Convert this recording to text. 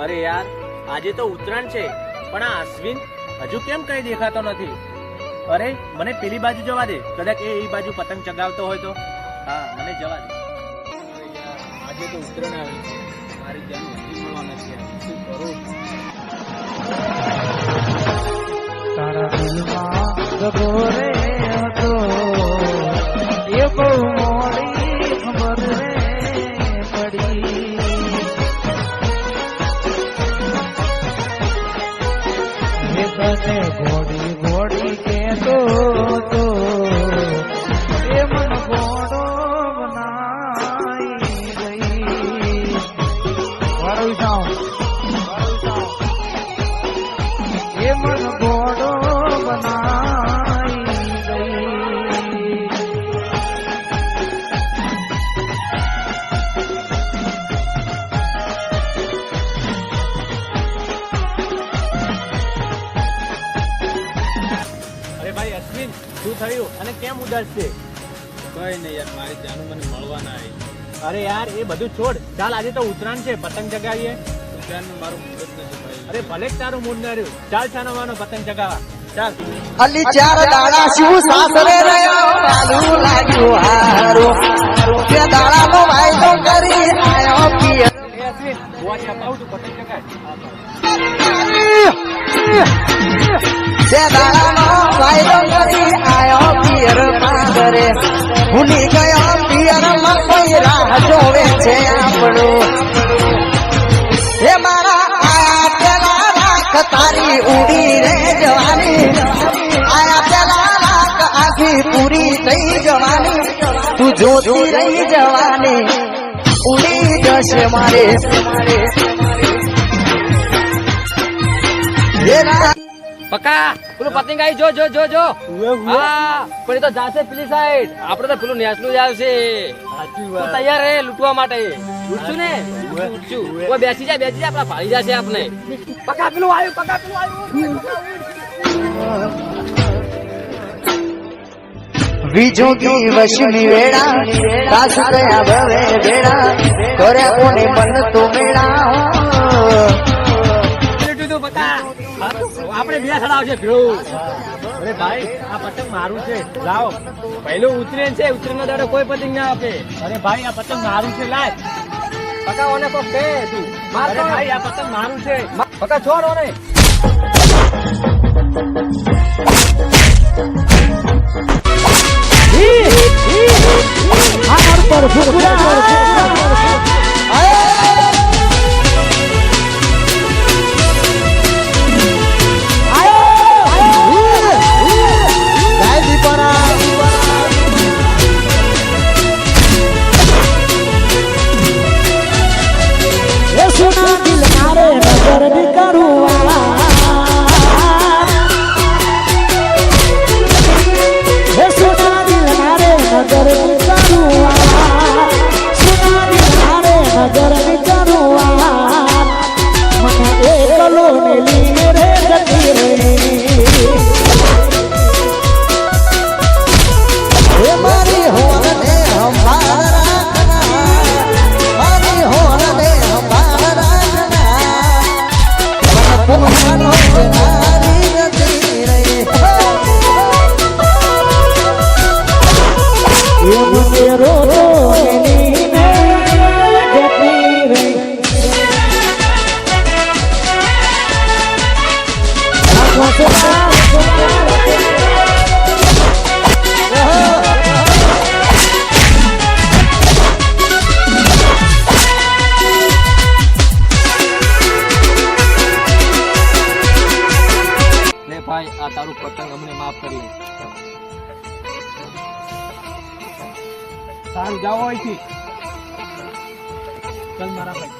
અરે યાર, આજે તો ઉત્તરાયણ છે, પણ આ અશ્વિન હજુ કેમ કઈ દેખાતો નથી? અરે, મને પેલી બાજુ જવા દે, કદાચ એ એ બાજુ પતંગ ચગાવતો હોય તો. હા, મને જવા દે. આજે તો ઉત્તરાયણ આવી છે. મારી જાન નક્કી મળવા નથી શું કરું? તારા દિલમાં તને ઘોડી ઘોડી કે તો શું થયું અને કેમ ઉદાસ છે કઈ નહીં યાર મારી જાનું મને મળવાના આવી. અરે યાર એ બધું છોડ. ચાલ આજે તો ઉત્તરાયણ છે પતંગ ચગાવીએ. ઉત્તરાયણ મારું મૂડ જ નથી ભાઈ. અરે ભલે જ તારું મૂડ ન રહ્યું. ચાલ છાનો માનો પતંગ ચગાવવા. ચાલ. અલી ચાર દાડા શું સાસરે રહ્યો? વાલું લાગ્યું હારું. તે દાડાનો વાયદો કરી આયો પિયર. ગોવાની અપાવું છું પતંગ ચગાવ. તે દાડાનો વાયદો કોઈ રાહ જોવે છે આપણું. આયા પેલા રાખ ઉડી રે જવાની. આયા પેલા રાખ પૂરી થઈ જવાની. તું જોતી રહી જવાની. ઉડી જશે મારે. હે પક્કા? પેલું પતંગ આવી જો જો જો જો. હા પણ એ તો જાશે પેલી સાઈડ આપડે તો પેલું નેસનું જ આવશે. તૈયાર રે લૂંટવા માટે. લૂંટશું ને? ઓય બેસી જા બેસી જાય આપડા ભાળી જશે આપને. પક્કા પેલું આવ્યું પક્કા પેલું આવ્યું? વિજોગી વશની વેળા દાસ ગયા ભવે વેળા કરે કોને મન તો મેળા આપણે ચડાવશે અરે ભાઈ આ પતંગ મારું છે. લાવો. પહેલું ઉતરેન છે ઉતરેન દાડો કોઈ પતંગ ના આપે. અરે ભાઈ આ પતંગ મારું છે લાય. પક્કા ઓને કોક કહે તું. માર અરે ભાઈ આ પતંગ મારું છે. પક્કા છોડ ઓને. ગાય આ તારું પતંગ અમને માફ કરી સારું જાઓ અહીંથી. ચલ મારા ભાઈ.